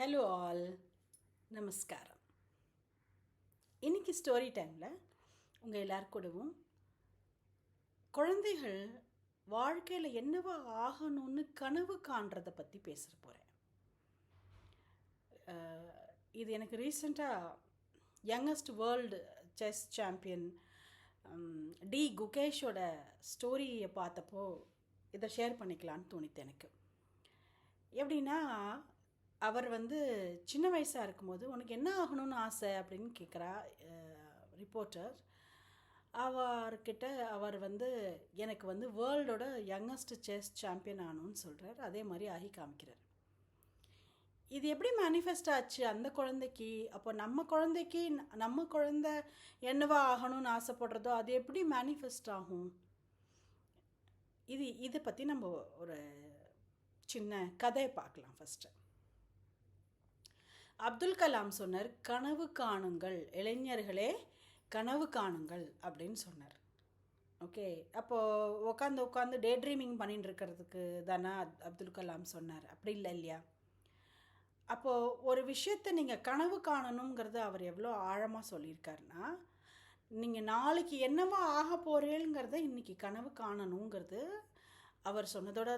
Hello all. நமஸ்காரம். இன்னைக்கு story டைமில் உங்கள் எல்லார் கூடவும் குழந்தைகள் வாழ்க்கையில் என்னவா ஆகணும்னு கனவு காண்றதை பற்றி பேச போகிறேன் இது எனக்கு ரீசெண்டாக youngest world chess champion D குகேஷோட ஸ்டோரியை பார்த்தப்போ இதை ஷேர் பண்ணிக்கலான்னு தோணித்து எனக்கு. எப்படின்னா அவர் வந்து சின்ன வயசாக இருக்கும்போது உனக்கு என்ன ஆகணும்னு ஆசை அப்படின்னு கேட்குறா ரிப்போர்ட்டர் அவர்கிட்ட அவர் வந்து எனக்கு வந்து வேர்ல்டோட யங்கஸ்ட் செஸ் சாம்பியன் ஆகணும்னு சொல்கிறார் அதே மாதிரி ஆகி காமிக்கிறார். இது எப்படி மேனிஃபெஸ்ட் ஆச்சு? அந்த குழந்தைக்கு அப்போ நம்ம குழந்தைக்கு நம்ம குழந்த என்னவா ஆகணும்னு ஆசைப்படுறதோ அது எப்படி மேனிஃபெஸ்ட் ஆகும்? இது இதை பற்றி நம்ம ஒரு சின்ன கதையை பார்க்கலாம் ஃபஸ்ட்டு அப்துல் கலாம் சொன்னார் கனவு காணுங்கள் இளைஞர்களே கனவு காணுங்கள் அப்படின்னு சொன்னார். ஓகே அப்போது உட்காந்து உட்காந்து டே ட்ரீமிங் பண்ணிட்டு இருக்கிறதுக்கு தானே அப்துல் கலாம் சொன்னார். அப்படி இல்லை இல்லையா? அப்போது ஒரு விஷயத்தை நீங்கள் கனவு காணணுங்கிறத அவர் எவ்வளோ ஆழமாக சொல்லியிருக்காருன்னா நீங்கள் நாளைக்கு என்னவா ஆக போகிறீங்கிறத இன்றைக்கி கனவு காணணுங்கிறது அவர் சொன்னதோட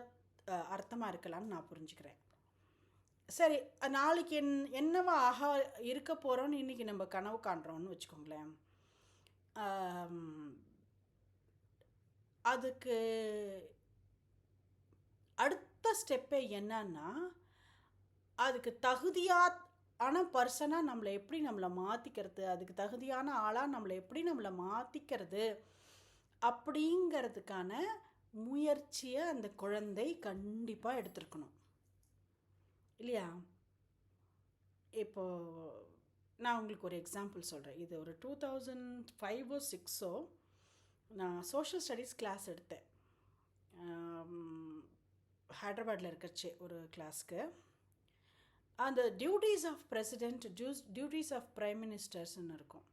அர்த்தமாக இருக்கலாம்னு நான் புரிஞ்சுக்கிறேன். சரி நாளைக்கு என் என்னவா ஆக இருக்க போகிறோன்னு இன்றைக்கி நம்ம கனவு காண்றோம்னு வச்சுக்கோங்களேன். அதுக்கு அடுத்த ஸ்டெப்பே என்னன்னா அதுக்கு தகுதியான பர்சனாக நம்மளை எப்படி நம்மளை மாற்றிக்கிறது அதுக்கு தகுதியான ஆளாக நம்மளை எப்படி நம்மளை மாற்றிக்கிறது அப்படிங்கிறதுக்கான முயற்சியை அந்த குழந்தை கண்டிப்பாக எடுத்துருக்கணும். இல்லையா? இப்போது நான் உங்களுக்கு ஒரு எக்ஸாம்பிள் சொல்கிறேன் இது ஒரு டூ தௌசண்ட் ஃபைவோ சிக்ஸோ நான் சோஷியல் ஸ்டடீஸ் கிளாஸ் எடுத்தேன். ஹைதராபாடில் இருக்கச்சு ஒரு கிளாஸ்க்கு அந்த duties of president டியூஸ் duties of prime மினிஸ்டர்ஸ்னு இருக்கும்.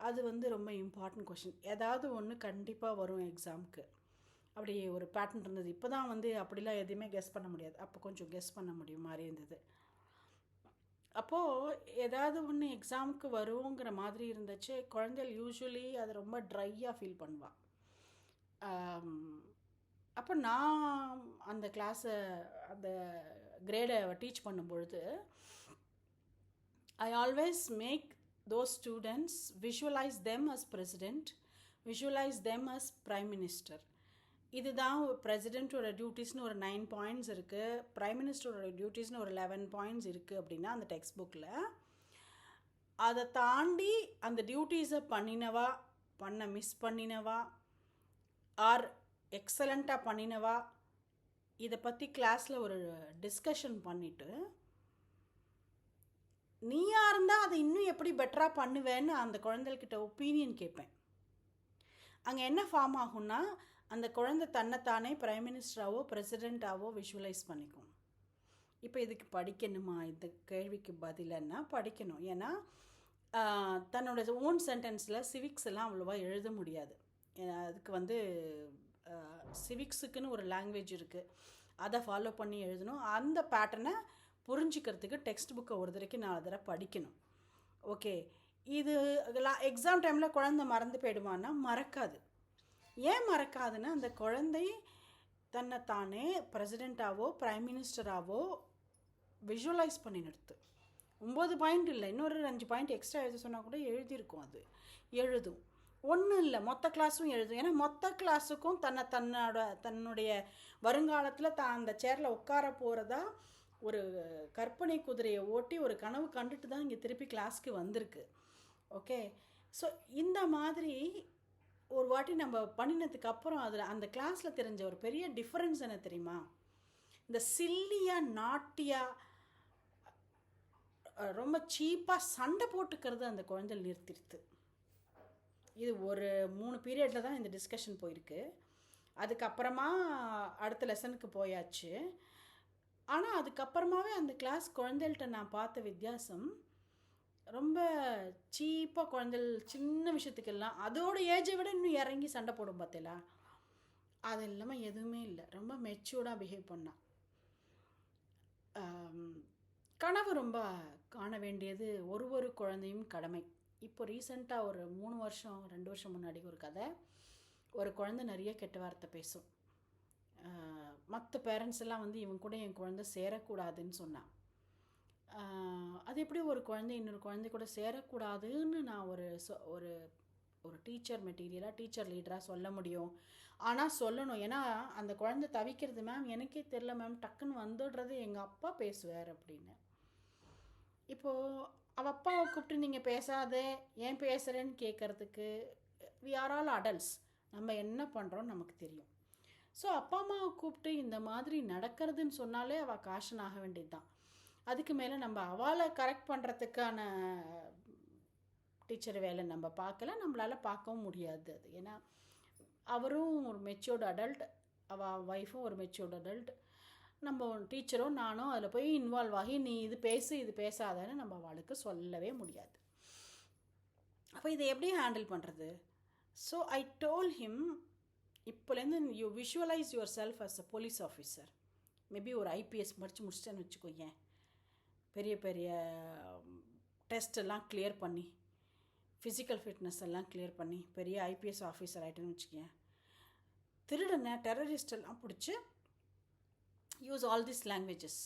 அது வந்து ரொம்ப இம்பார்ட்டன்ட் கொஷின் ஏதாவது ஒன்று கண்டிப்பாக வரும் எக்ஸாமுக்கு அப்படி ஒரு பேட்டர்ன் இருந்தது. இப்போ தான் வந்து அப்படிலாம் எதுவுமே கெஸ் பண்ண முடியாது. அப்போ கொஞ்சம் கெஸ் பண்ண முடியும் மாதிரி இருந்தது. அப்போது ஏதாவது ஒன்று எக்ஸாமுக்கு வருவோங்கிற மாதிரி இருந்துச்சு. குழந்தைகள் யூஸ்வலி அதை ரொம்ப ட்ரையாக ஃபீல் பண்ணுவாள் அப்போ நான் அந்த கிளாஸை அந்த கிரேடை டீச் பண்ணும் பொழுது I always make those students visualize them as president visualize them as prime minister இதுதான் பிரசிடெண்ட்டோட டியூட்டிஸ்னு ஒரு நைன் பாயிண்ட்ஸ் இருக்குது ப்ரைம் மினிஸ்டரோட டியூட்டிஸ்னு ஒரு லெவன் பாயிண்ட்ஸ் இருக்குது அப்படின்னா அந்த டெக்ஸ்ட் புக்கில் அதை தாண்டி அந்த டியூட்டிஸை பண்ணினவா பண்ண மிஸ் பண்ணினவா ஆர் எக்ஸலண்ட்டாக பண்ணினவா இதை பற்றி கிளாஸில் ஒரு டிஸ்கஷன் பண்ணிவிட்டு நீயாக இருந்தால் அதை இன்னும் எப்படி பெட்டராக பண்ணுவேன்னு அந்த குழந்தைகிட்ட ஒப்பீனியன் கேட்பேன். அங்கே என்ன ஃபார்ம் ஆகும்னா அந்த குழந்தை தன்னைத்தானே பிரைம் மினிஸ்டராகவோ பிரசிடெண்ட்டாவோ விஷுவலைஸ் பண்ணிக்கும். இப்போ இதுக்கு படிக்கணுமா? இந்த கேள்விக்கு பதிலன்னா படிக்கணும். ஏன்னா தன்னோட ஓன் சென்டென்ஸில் சிவிக்ஸ் எல்லாம் அவ்வளோவா எழுத முடியாது. அதுக்கு வந்து சிவிக்ஸுக்குன்னு ஒரு லாங்குவேஜ் இருக்குது அதை ஃபாலோ பண்ணி எழுதணும். அந்த பேட்டர்னை புரிஞ்சிக்கிறதுக்கு டெக்ஸ்ட் புக்கை ஒரு தடவைக்கு நாலு தடவை படிக்கணும். ஓகே இது எக்ஸாம் டைமில் குழந்தை மறந்து போயிடுவான்னா மறக்காது. ஏன் மறக்காதுன்னா அந்த குழந்தை தன்னை தானே பிரசிடெண்ட்டாவோ ப்ரைம் மினிஸ்டராகவோ விஷுவலைஸ் பண்ணி நிறுத்து. ஒம்பது பாயிண்ட் இல்லை இன்னொரு அஞ்சு பாயிண்ட் எக்ஸ்ட்ரா எழுத சொன்னால் கூட எழுதியிருக்கும் அது. எழுதும். ஒன்றும் இல்லை மொத்த கிளாஸும் எழுதும். ஏன்னா மொத்த கிளாஸுக்கும் தன்னை தன்னோட தன்னுடைய வருங்காலத்தில் தான் அந்த சேரில் உட்கார போகிறதா ஒரு கற்பனை குதிரையை ஓட்டி ஒரு கனவு கண்டுட்டு தான் இங்கே திருப்பி கிளாஸ்க்கு வந்திருக்கு. ஓகே ஸோ இந்த மாதிரி ஒரு வாட்டி நம்ம பண்ணினதுக்கு அப்புறம் அதில் அந்த கிளாஸில் தெரிஞ்ச ஒரு பெரிய டிஃப்ரென்ஸ் என்ன தெரியுமா? இந்த சில்லியாக நாட்டியாக ரொம்ப சீப்பாக சண்டை போட்டுக்கிறது அந்த குழந்தை நிறுத்திடுது இது ஒரு மூணு பீரியடில் தான் இந்த டிஸ்கஷன் போயிருக்கு. அதுக்கப்புறமா அடுத்த லெசனுக்கு போயாச்சு. ஆனால் அதுக்கப்புறமாவே அந்த கிளாஸ் குழந்தைகள்கிட்ட நான் பார்த்த வித்தியாசம் ரொம்ப சீப்பாக குழந்தைகள் சின்ன விஷயத்துக்கெல்லாம் அதோட ஏஜை விட இன்னும் இறங்கி சண்டை போடும் பார்த்தீங்களா அது இல்லாமல் எதுவுமே இல்லை. ரொம்ப மெச்சூர்டாக பிஹேவ் பண்ணான் கனவு ரொம்ப காண வேண்டியது ஒரு ஒரு குழந்தையும் கடமை. இப்போ ரீசெண்டாக ஒரு மூணு வருஷம் ரெண்டு வருஷம் முன்னாடி ஒரு கதை. ஒரு குழந்தை நிறைய கெட்ட வார்த்தை பேசும். மற்ற பேரண்ட்ஸ் எல்லாம் வந்து இவன் கூட என் குழந்தை சேரக்கூடாதுன்னு சொன்னான். அது எப்படி ஒரு குழந்தை இன்னொரு குழந்தை கூட சேரக்கூடாதுன்னு நான் ஒரு சொ- ஒரு ஒரு டீச்சர் மெட்டீரியலாக டீச்சர் லீடராக சொல்ல முடியும். ஆனால் சொல்லணும். ஏன்னா அந்த குழந்தை தவிக்கிறது மேம் எனக்கே தெரில மேம் டக்குன்னு வந்துடுறது எங்கள் அப்பா பேசுவார் அப்படின்னு. இப்போது அவள் அப்பாவை கூப்பிட்டு நீங்கள் பேசாத ஏன் பேசுகிறேன்னு கேட்குறதுக்கு வி ஆர் ஆல் அடல்ட்ஸ் நம்ம என்ன பண்ணுறோன்னு நமக்கு தெரியும். ஸோ அப்பா அம்மாவை கூப்பிட்டு இந்த மாதிரி நடக்கிறதுன்னு சொன்னாலே அவள் காஷன் ஆக வேண்டியது தான் அதுக்கு மேலே நம்ம அவளை கரெக்ட் பண்ணுறதுக்கான டீச்சர் வேலை நம்ம பார்க்கல. நம்மளால் பார்க்கவும் முடியாது அது. ஏன்னா அவரும் ஒரு மெச்சோர்டு அடல்ட் அவள் ஒய்ஃபும் ஒரு மெச்சோர்டு அடல்ட் நம்ம டீச்சரும் நானும் அதில் போய் இன்வால்வ் ஆகி நீ இது பேசு இது பேசாதன்னு நம்ம அவளுக்கு சொல்லவே முடியாது. அப்போ இதை எப்படி ஹேண்டில் பண்ணுறது so I told him இப்போலேருந்து you visualise yourself as a police officer maybe ஒரு ஐபிஎஸ் படித்து முடிச்சிட்டேன்னு வச்சுக்கோயேன். பெரிய பெரிய டெஸ்ட்டெல்லாம் கிளியர் பண்ணி ஃபிசிக்கல் ஃபிட்னஸ் எல்லாம் கிளியர் பண்ணி பெரிய ஐபிஎஸ் ஆஃபீஸர் ஆகிட்டேன்னு வச்சுக்கேன் திருடனை டெரரிஸ்ட் எல்லாம் பிடிச்சி use all this languages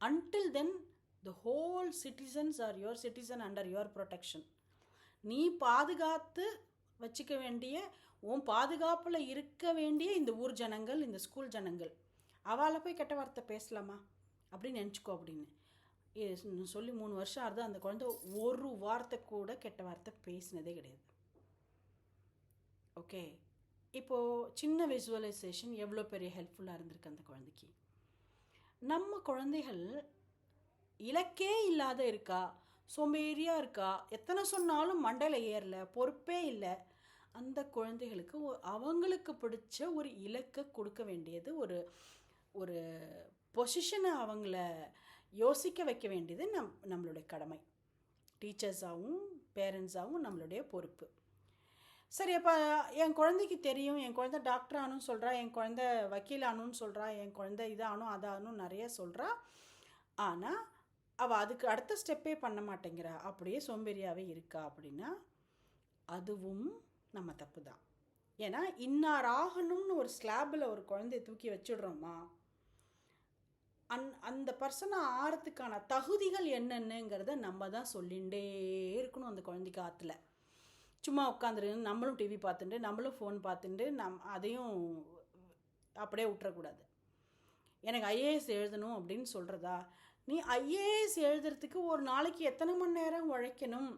until then the whole citizens are your citizen under your protection நீ பாதுகாத்து வச்சுக்க வேண்டிய உன் பாதுகாப்பில் இருக்க வேண்டிய இந்த ஊர் ஜனங்கள் இந்த ஸ்கூல் ஜனங்கள் அவளை போய் கெட்ட வார்த்தை பேசலாமா? அப்படின்னு நினச்சிக்கோ அப்படின்னு. சொல்லி மூணு வருஷம் ஆகுது அந்த குழந்தை ஒரு வார்த்தை கூட கெட்ட வார்த்தை பேசினதே கிடையாது. ஓகே இப்போது சின்ன விசுவலைசேஷன் எவ்வளோ பெரிய ஹெல்ப்ஃபுல்லாக இருந்திருக்கு அந்த குழந்தைக்கு? நம்ம குழந்தைகள் இலக்கே இல்லாத இருக்கா? சோம்பேறியாக இருக்கா? எத்தனை சொன்னாலும் மண்டையில் ஏறல பொறுப்பே இல்லை. அந்த குழந்தைகளுக்கு ஒ- அவங்களுக்கு பிடிச்ச ஒரு இலக்கை கொடுக்க வேண்டியது ஒரு ஒரு பொசிஷனை அவங்கள யோசிக்க வைக்க வேண்டியது நம் நம்மளுடைய கடமை. டீச்சர்ஸாகவும் பேரண்ட்ஸாகவும் நம்மளுடைய பொறுப்பு. சரி அப்போ என் குழந்தைக்கு தெரியும் என் குழந்த டாக்டர் ஆனும் சொல்கிறா என் குழந்த வக்கீல் ஆகணும்னு சொல்கிறா என் குழந்த இதானும் அதானும் நிறைய சொல்கிறா ஆனால் அவள் அதுக்கு அடுத்த ஸ்டெப்பே பண்ண மாட்டேங்கிறா. அப்படியே சோம்பேறியாகவே இருக்கா அப்படின்னா அதுவும் நம்ம தப்பு தான். ஏன்னா இன்னார் ஆகணும்னு ஒரு ஸ்லாபில் ஒரு குழந்தைய தூக்கி வச்சிடுறோமா? அந் அந்த பர்சனை ஆறதுக்கான தகுதிகள் என்னென்னங்கிறத நம்ம தான் சொல்லிகிட்டே இருக்கணும் அந்த குழந்தைக்கு ஆற்றுல சும்மா உட்காந்துரு நம்மளும் டிவி பார்த்துட்டு நம்மளும் ஃபோன் பார்த்துட்டு நம் அதையும் அப்படியே விட்டுறக்கூடாது. எனக்கு ஐஏஎஸ் எழுதணும் அப்படின்னு சொல்கிறதா நீ ஐஏஎஸ் எழுதுறதுக்கு ஒரு நாளைக்கு எத்தனை மணி நேரம் உழைக்கணும்?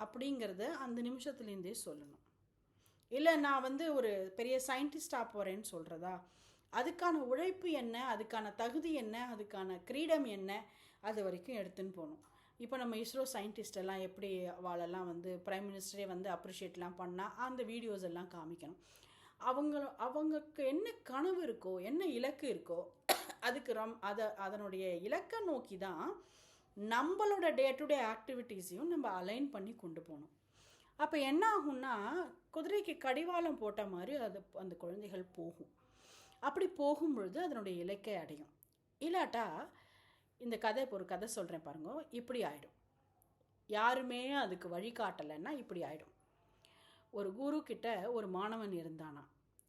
அப்படிங்கிறத அந்த நிமிஷத்துலேருந்தே சொல்லணும். இல்லை நான் வந்து ஒரு பெரிய சயின்டிஸ்டாக போகிறேன்னு சொல்கிறதா அதுக்கான உழைப்பு என்ன அதுக்கான தகுதி என்ன அதுக்கான கிரீடம் என்ன அது வரைக்கும் எடுத்துன்னு போகணும். இப்போ நம்ம இஸ்ரோ சயின்டிஸ்ட் எல்லாம் எப்படி வாழெல்லாம் வந்து ப்ரைம் மினிஸ்டரே வந்து அப்ரிஷியேட்லாம் பண்ணால் அந்த வீடியோஸ் எல்லாம் காமிக்கணும். அவங்க அவங்களுக்கு என்ன கனவு இருக்கோ என்ன இலக்கு இருக்கோ அதுக்கு ரம் அதை அதனுடைய இலக்கை நோக்கி தான் நம்மளோட டே டு டே ஆக்டிவிட்டீஸையும் நம்ம அலைன் பண்ணி கொண்டு போகணும். அப்போ என்ன ஆகும்னா குதிரைக்கு கடிவாளம் போட்ட மாதிரி அது அந்த குழந்தைகள் போகும். அப்படி போகும் பொழுது அதனுடைய இலக்கை அடையும். இல்லாட்டா இந்த கதை இப்போ ஒரு கதை சொல்கிறேன் பாருங்க. இப்படி ஆயிடும். யாருமே அதுக்கு வழிகாட்டலைன்னா இப்படி ஆயிடும். ஒரு குரு கிட்ட ஒரு மாணவன் இருந்தானா?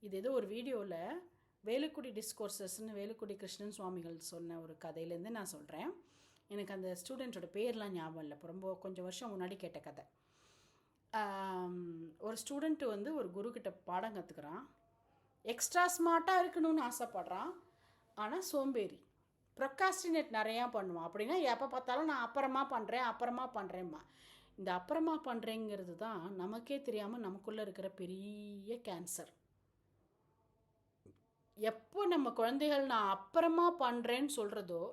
இது ஏதோ ஒரு வீடியோவில் வேலுக்குடி டிஸ்கோர்சஸ்ன்னு வேலுக்குடி கிருஷ்ணன் சுவாமிகள் சொன்ன ஒரு கதையிலேருந்து நான் சொல்கிறேன் எனக்கு அந்த ஸ்டூடெண்ட்டோட பேர்லாம் ஞாபகம் இல்லை. இப்போ ரொம்ப கொஞ்சம் வருஷம் முன்னாடி கேட்ட கதை. ஒரு ஸ்டூடெண்ட்டு வந்து ஒரு குரு கிட்ட பாடம் கற்றுக்குறான் எக்ஸ்ட்ரா ஸ்மார்ட்டாக இருக்கணும்னு ஆசைப்பட்றான். ஆனால் சோம்பேறி. ப்ரொக்காஸ்டினேட் நிறையா பண்ணுவான். அப்படின்னா எப்போ பார்த்தாலும் நான் அப்புறமா பண்ணுறேன் அப்புறமா பண்ணுறேம்மா இந்த அப்புறமா பண்ணுறேங்கிறது தான் நமக்கே தெரியாமல் நமக்குள்ளே இருக்கிற பெரிய கேன்சர் எப்போ நம்ம குழந்தைகள் நான் அப்புறமா பண்ணுறேன்னு சொல்கிறதோ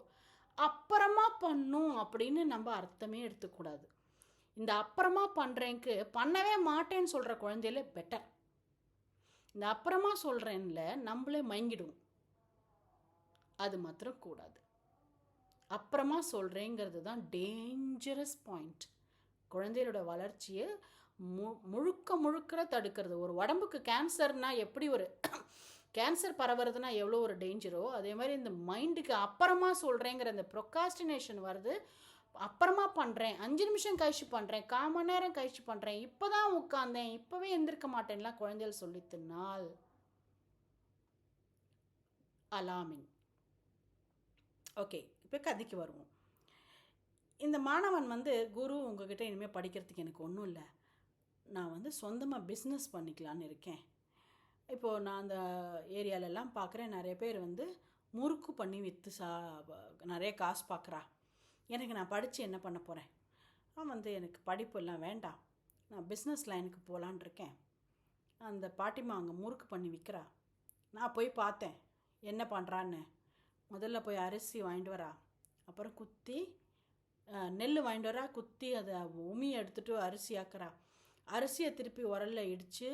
அப்புறமா பண்ணும் அப்படின்னு நம்ம அர்த்தமே எடுத்துக்கூடாது இந்த அப்புறமா பண்ணுறேங்க்கு பண்ணவே மாட்டேன்னு சொல்கிற குழந்தையில பெட்டர் இந்த அப்புறமா சொல்கிறேன்ல நம்மளே மயங்கிடுவோம். அது மாத்திரம் கூடாது. அப்புறமா சொல்கிறேங்கிறது தான் டேஞ்சரஸ் பாயிண்ட் குழந்தைகளோட வளர்ச்சியை மு முழுக்க முழுக்கிற தடுக்கிறது. ஒரு உடம்புக்கு கேன்சர்னால் எப்படி ஒரு கேன்சர் பரவுறதுனா எவ்வளோ ஒரு டேஞ்சரோ அதே மாதிரி இந்த மைண்டுக்கு அப்புறமா சொல்கிறேங்கிற இந்த ப்ரொக்காஸ்டினேஷன் வருது. அப்புறமா பண்ணுறேன் அஞ்சு நிமிஷம் கழிச்சு பண்ணுறேன் கால் மணி நேரம் கழிச்சு பண்ணுறேன் இப்போ தான் உட்காந்தேன் இப்போவே எந்திருக்க மாட்டேன்லாம் குழந்தைகள் சொல்லித்தினால் அலாமிங் ஓகே இப்போ கதைக்கு வருவோம். இந்த மாணவன் வந்து குரு உங்ககிட்ட இனிமேல் படிக்கிறதுக்கு எனக்கு ஒன்றும் இல்லை. நான் வந்து சொந்தமாக பிஸ்னஸ் பண்ணிக்கலான்னு இருக்கேன். இப்போது நான் அந்த ஏரியாலெல்லாம் பார்க்குறேன் நிறைய பேர் வந்து முறுக்கு பண்ணி விற்று சா நிறைய காசு பார்க்குறா எனக்கு நான் படித்து என்ன பண்ண போகிறேன் நான் வந்து எனக்கு படிப்பு எல்லாம் வேண்டாம். நான் பிஸ்னஸ் லைனுக்கு போகலான் இருக்கேன். அந்த பாட்டிமா அங்கே முறுக்கு பண்ணி விற்கிறா நான் போய் பார்த்தேன். என்ன பண்ணுறான்னு முதல்ல போய் அரிசி வாங்கிட்டு வரா. அப்புறம் குத்தி நெல் வாங்கிட்டு வரா. குத்தி அதை உமி எடுத்துகிட்டு அரிசி ஆக்கிறா. அரிசியை திருப்பி உரல்ல இடித்து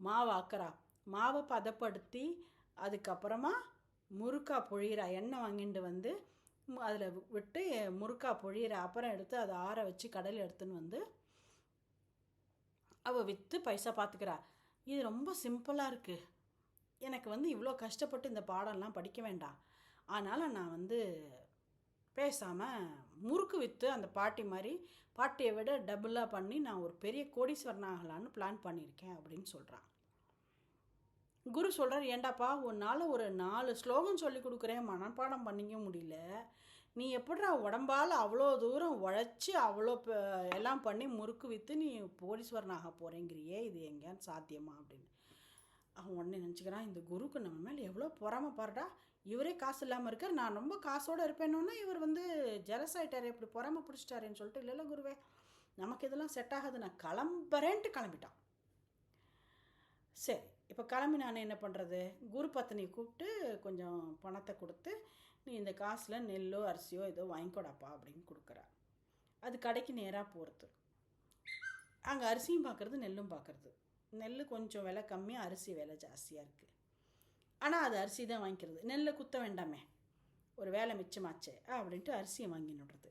மாவு ஆக்கிறா. மாவை பதப்படுத்தி அதுக்கப்புறமா முறுக்கா பொழிகிறா எண்ணெய் வாங்கிட்டு வந்து அதில் விட்டு முறுக்கா பொழியிற அப்புறம் எடுத்து அதை ஆற வச்சு கடல் எடுத்துன்னு வந்து அவள் விற்று பைசா பார்த்துக்கிறா இது ரொம்ப சிம்பிளாக இருக்குது எனக்கு வந்து இவ்வளோ கஷ்டப்பட்டு இந்த பாடம்லாம் படிக்க வேண்டாம். அதனால் நான் வந்து பேசாமல் முறுக்கு விற்று அந்த பாட்டி மாதிரி பாட்டியை விட டபுளாக பண்ணி நான் ஒரு பெரிய கோடீஸ்வரன் ஆகலான்னு பிளான் பண்ணியிருக்கேன் அப்படின்னு சொல்கிறான் குரு சொல்கிறார் ஏண்டாப்பா உன்னால் ஒரு நாலு ஸ்லோகம் சொல்லி கொடுக்குறேன் மனப்பாடம் பண்ணிக்க முடியல. நீ எப்படிடா உடம்பால் அவ்வளோ தூரம் உழைச்சி அவ்வளோ எல்லாம் பண்ணி முறுக்கு விற்று நீ போலீஸ்வரனாக போகிறேங்கிறியே இது எங்கேயான்னு சாத்தியமா? அப்படின்னு. அவன் உடனே நினச்சிக்கிறான் இந்த குருக்கு நம்ம மேலே எவ்வளோ பொறாம இவரே காசு இல்லாமல் இருக்கார். நான் ரொம்ப காசோடு இருப்பேனோன்னா இவர் வந்து ஜெலஸ் ஆகிட்டார் இப்படி பொறாம பிடிச்சிட்டாருன்னு சொல்லிட்டு இல்லைல்ல இல்லை குருவே நமக்கு இதெல்லாம் செட் ஆகாது. நான் கிளம்புறேன்ட்டு கிளம்பிட்டான். சரி. இப்போ கிளம்பி நான் என்ன பண்ணுறது? குரு பத்தினியை கூப்பிட்டு கொஞ்சம் பணத்தை கொடுத்து நீ இந்த காசில் நெல்லோ அரிசியோ ஏதோ வாங்கிக்கோடாப்பா அப்படின்னு கொடுக்குறா அது கடைக்கு நேராக போகிறது. அங்கே அரிசியும் பார்க்குறது நெல்லும் பார்க்குறது. நெல் கொஞ்சம் விலை கம்மியாக அரிசி விலை ஜாஸ்தியாக இருக்குது ஆனால் அது அரிசி தான் வாங்கிக்கிறது. நெல்லை குத்த வேண்டாமே. ஒரு வேலை மிச்சமாச்சே அப்படின்ட்டு அரிசியை வாங்கினுடுறது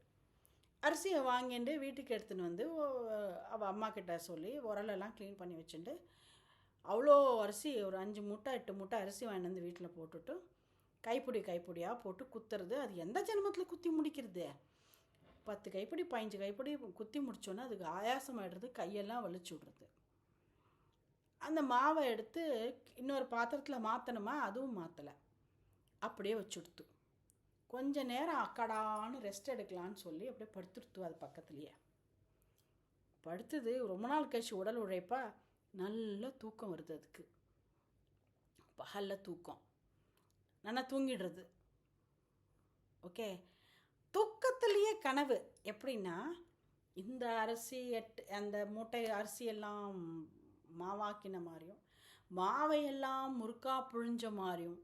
அரிசியை வாங்கிட்டு வீட்டுக்கு எடுத்துன்னு வந்து அவள் அவ அம்மா கிட்ட சொல்லி உரலெல்லாம் க்ளீன் பண்ணி வச்சுட்டு அவ்வளோ அரிசி ஒரு அஞ்சு மூட்டை எட்டு மூட்டை அரிசி வாங்கிட்டு வந்து வீட்டில் போட்டுட்டு கைப்பிடி கைப்பிடியாக போட்டு குத்துறது. அது எந்த ஜென்மத்தில் குத்தி முடிக்கிறது? பத்து கைப்பிடி பதினஞ்சு கைப்பிடி குத்தி முடித்தோன்னே அதுக்கு ஆயாசமாயிடுறது கையெல்லாம் வலிச்சு விடுறது. அந்த மாவை எடுத்து இன்னொரு பாத்திரத்தில் மாற்றணுமா அதுவும் மாற்றலை அப்படியே வச்சுடுத்து கொஞ்ச நேரம் அக்கடான்னு ரெஸ்ட் எடுக்கலான்னு சொல்லி அப்படியே படுத்துடுத்து அது பக்கத்துலேயே. படுத்தது ரொம்ப நாள் கழிச்சு உடல் உழைப்பா. நல்ல தூக்கம் வருது அதுக்கு. பகலில் தூக்கம். நல்லா தூங்கிடுறது. ஓகே? தூக்கத்துலேயே கனவு எப்படின்னா இந்த அரிசி எட்டு அந்த மூட்டை அரிசி எல்லாம் மாவாக்கின மாதிரியும் மாவையெல்லாம் முறுக்கா புழிஞ்ச மாதிரியும்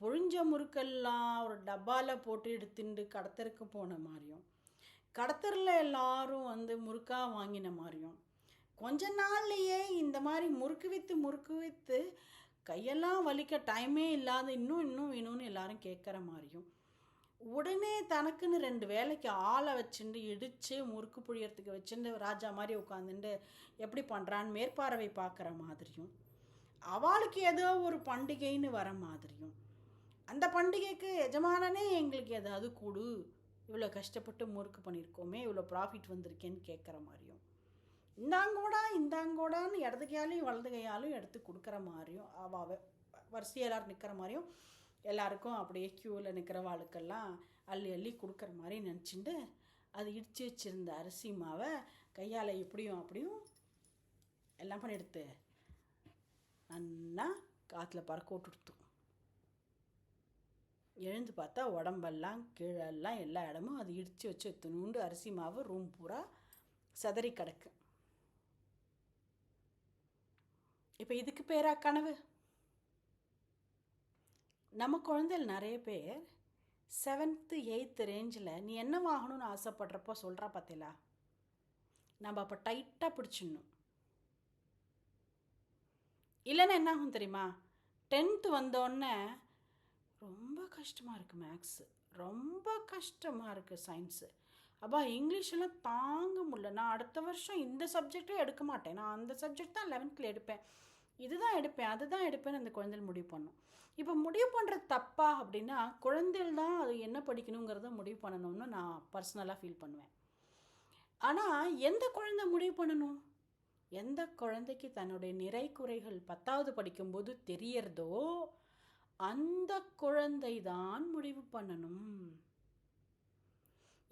புழிஞ்ச முறுக்கெல்லாம் ஒரு டப்பாவில் போட்டு எடுத்துட்டு கடத்தருக்கு போன மாதிரியும் கடத்தரில் எல்லாரும் வந்து முறுக்கா வாங்கின மாதிரியும் கொஞ்ச நாள்லையே இந்த மாதிரி முறுக்கு வித்து முறுக்கு வித்து கையெல்லாம் வலிக்க டைமே இல்லாத இன்னும் இன்னும் வேணும்னு எல்லாரும் கேட்குற மாதிரியும். உடனே தனக்குன்னு ரெண்டு வேலைக்கு ஆளை வச்சுட்டு இடித்து முறுக்கு புழியறதுக்கு வச்சுட்டு ராஜா மாதிரி உட்காந்துட்டு எப்படி பண்ணுறான்னு மேற்பார்வை பார்க்குற மாதிரியும். அவளுக்கு ஏதோ ஒரு பண்டிகைன்னு வர மாதிரியும். அந்த பண்டிகைக்கு எஜமானனே எங்களுக்கு ஏதாவது கொடு. இவ்வளோ கஷ்டப்பட்டு முறுக்கு பண்ணியிருக்கோமே இவ்வளோ ப்ராஃபிட் வந்திருக்கேன்னு கேட்குற மாதிரியும். இந்தாங்கோடா இந்தாங்கோடான்னு இடது கையாலையும் வலது கையாலையும் எடுத்து கொடுக்குற மாதிரியும் அவ வரிசையாக எல்லாரும் நிற்கிற மாதிரியும் எல்லாருக்கும் அப்படியே க்யூவில் நிற்கிற வாழ்க்கெல்லாம் அள்ளி அள்ளி கொடுக்குற மாதிரி நினச்சிட்டு அது இடித்து வச்சிருந்த அரிசி மாவை கையால் இப்படியும் அப்படியும் எல்லாம் பண்ணி எடுத்து நல்லா காற்றுல பறக்க விட்டுடுத்தோம் எழுந்து பார்த்தா உடம்பெல்லாம் கீழெல்லாம் எல்லா இடமும் அது இடித்து வச்சு துணுண்டு அரிசி மாவு ரூம் பூரா சிதறி கிடக்கு. இப்போ இதுக்கு பேரா கனவு? நம்ம குழந்தைகள் நிறைய பேர் செவன்த்து எயித்து ரேஞ்சில் நீ என்ன வாங்கணும்னு ஆசைப்படுறப்போ சொல்கிறா பார்த்தீங்களா நம்ம அப்போ டைட்டாக பிடிச்சிடணும். இல்லைன்னா என்ன ஆகும் தெரியுமா? டென்த்து வந்தோடனே ரொம்ப கஷ்டமாக இருக்குது மேக்ஸு ரொம்ப கஷ்டமாக இருக்குது சயின்ஸு அப்பா இங்கிலீஷெல்லாம் தாங்க முடியல. நான் அடுத்த வருஷம் இந்த சப்ஜெக்டே எடுக்க மாட்டேன். நான் அந்த சப்ஜெக்ட் தான் லெவன்த்தில் எடுப்பேன். இதுதான் எடுப்பேன் அதுதான் எடுப்பேன்னு அந்த குழந்தைகள் முடிவு பண்ணும். இப்போ முடிவு பண்ணுறது தப்பா அப்படின்னா குழந்தைகள் தான் அது என்ன படிக்கணுங்கிறத முடிவு பண்ணணும்னு நான் பர்சனலாக ஃபீல் பண்ணுவேன். ஆனால் எந்த குழந்தை முடிவு பண்ணணும்? எந்த குழந்தைக்கு தன்னுடைய நிறை குறைகள் பத்தாவது படிக்கும்போது தெரியறதோ அந்த குழந்தை தான் முடிவு பண்ணணும்.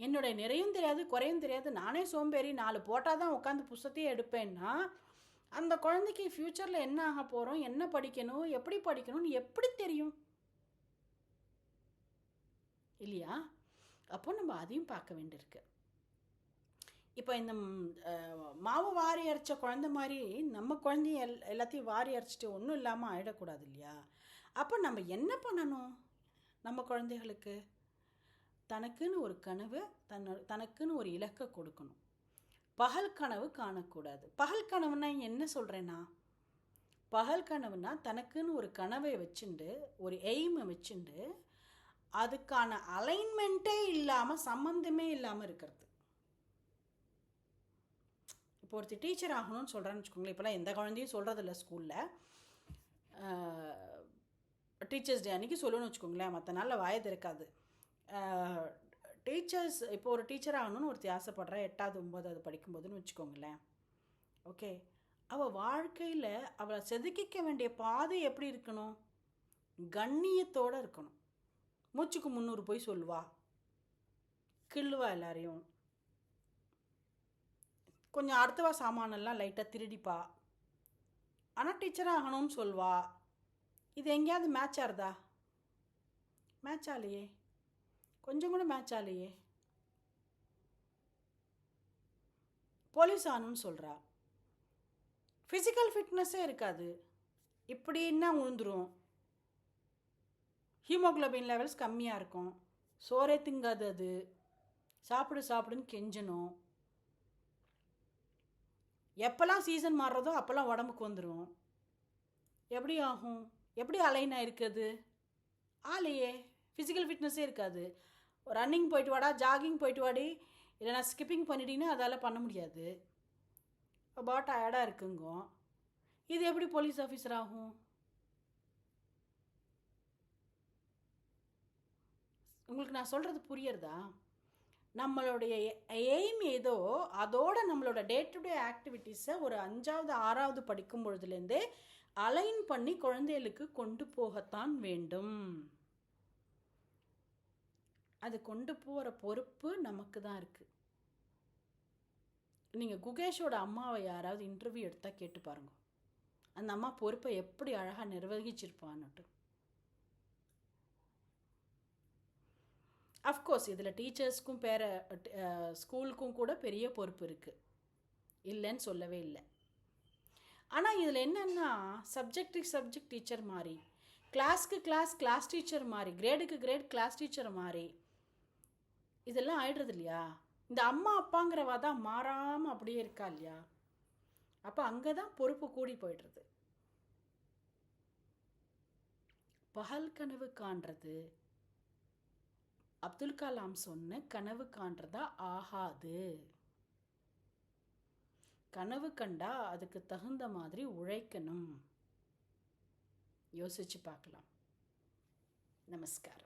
என்னுடைய நிறையும் தெரியாது குறையும் தெரியாது நானே சோம்பேறி நாலு போட்டால் தான் உட்காந்து புஸ்தத்தையே எடுப்பேன்னா அந்த குழந்தைக்கு ஃப்யூச்சரில் என்ன ஆக போகிறோம் என்ன படிக்கணும்? எப்படி படிக்கணும்னு எப்படி தெரியும்? இல்லையா? அப்போ நம்ம அதையும் பார்க்க வேண்டியிருக்கு. இப்போ இந்த மாவு வாரி அரைச்ச குழந்தை மாதிரி நம்ம குழந்தைய எல் எல்லாத்தையும் வாரி அரைச்சிட்டு ஒன்றும் இல்லாமல் ஆகிடக்கூடாது இல்லையா? அப்போ நம்ம என்ன பண்ணணும்? நம்ம குழந்தைகளுக்கு? தனக்குன்னு ஒரு கனவு தன்னோட தனக்குன்னு ஒரு இலக்கை கொடுக்கணும். பகல் கனவு காணக்கூடாது. பகல் கனவுனா என்ன சொல்கிறேன்னா பகல் கனவுனா தனக்குன்னு ஒரு கனவை வச்சுண்டு ஒரு எய்மை வச்சுண்டு அதுக்கான அலைன்மெண்ட்டே இல்லாமல் சம்மந்தமே இல்லாமல் இருக்கிறது. இப்போ ஒருத்தர் டீச்சர் ஆகணும்னு சொல்கிறேன்னு வச்சுக்கோங்களேன். இப்போலாம் எந்த குழந்தையும் சொல்கிறதில்ல ஸ்கூலில் டீச்சர்ஸ் டே அன்றைக்கி சொல்லணும்னு வச்சுக்கோங்களேன். மற்ற நாளில் வயது இருக்காது. டீச்சர்ஸ் இப்போ ஒரு டீச்சர் ஆகணும்னு ஒருத்தி ஆசைப்படுறா எட்டாவது ஒம்பதாவது படிக்கும்போதுன்னு வச்சுக்கோங்களேன். ஓகே அவள் வாழ்க்கையில் அவளை செதுக்கிக்க வேண்டிய பாதை எப்படி இருக்கணும்? கண்ணியத்தோடு இருக்கணும். மூச்சுக்கு முந்நூறு போய் சொல்லுவா. கிள்ளுவா எல்லாரையும். கொஞ்சம் அடுத்தவா சாமானெல்லாம் லைட்டாக திருடிப்பா. ஆனால் டீச்சர் ஆகணும்னு சொல்வா இது எங்கேயாவது மேட்ச் ஆகுதா? மேட்ச் ஆலையே கொஞ்சம் கூட மேட்ச் ஆகலையே. போலீஸ் ஆகணும்னு சொல்கிறா ஃபிசிக்கல் ஃபிட்னஸே இருக்காது. இப்படின்னா உழுந்துரும்? ஹீமோகுளோபின் லெவல்ஸ் கம்மியாக இருக்கும். சோறே திங்காது அது. சாப்பிடு சாப்பிடுன்னு கெஞ்சணும். எப்போல்லாம் சீசன் மாறுறதோ அப்போல்லாம் உடம்புக்கு வந்துடும் எப்படி ஆகும்? எப்படி அலைனாக இருக்குது ஆலையே ஃபிசிக்கல் ஃபிட்னஸே இருக்காது. ரன்னிங் போயிட்டு வாடா ஜாகிங் போயிட்டு வாடி. இல்லைனா ஸ்கிப்பிங் பண்ணிட்டீங்கன்னா அதால் பண்ண முடியாது. ரொம்ப டயர்டாக இருக்குங்க. இது எப்படி போலீஸ் ஆஃபீஸர் ஆகும்? உங்களுக்கு நான் சொல்கிறது புரியறதா? நம்மளுடைய எய்ம் ஏதோ அதோட நம்மளோட டே டு டே ஆக்டிவிட்டீஸை ஒரு அஞ்சாவது ஆறாவது படிக்கும் பொழுதுலேருந்தே அலைன் பண்ணி குழந்தைகளுக்கு கொண்டு போகத்தான் வேண்டும். அது கொண்டு போகிற பொறுப்பு நமக்கு தான் இருக்குது நீங்கள் குகேஷோட அம்மாவை யாராவது இன்டர்வியூ எடுத்தால் கேட்டு பாருங்க. அந்த அம்மா பொறுப்பை எப்படி அழகாக நிர்வகிச்சிருப்பான்னுட்டு. அஃப்கோர்ஸ் இதில் டீச்சர்ஸ்க்கும் பேர ஸ்கூலுக்கும் கூட பெரிய பொறுப்பு இருக்குது இல்லைன்னு சொல்லவே இல்லை. ஆனால் இதில் என்னென்னா சப்ஜெக்டுக்கு சப்ஜெக்ட் டீச்சர் மாதிரி கிளாஸ்க்கு கிளாஸ் கிளாஸ் டீச்சர் மாதிரி கிரேடுக்கு கிரேட் கிளாஸ் டீச்சர் மாதிரி இதெல்லாம் ஆயிடுறது இல்லையா இந்த அம்மா அப்பாங்கிறவா தான் மாறாமல் அப்படியே இருக்கா இல்லையா? அப்போ அங்கே தான் பொறுப்பு கூடி போயிடுறது. பகல் கனவு காண்றது. அப்துல் கலாம் சொன்ன கனவு காண்றதா ஆகாது. கனவு கண்டா அதுக்கு தகுந்த மாதிரி உழைக்கணும். யோசிச்சு பார்க்கலாம். நமஸ்காரம்.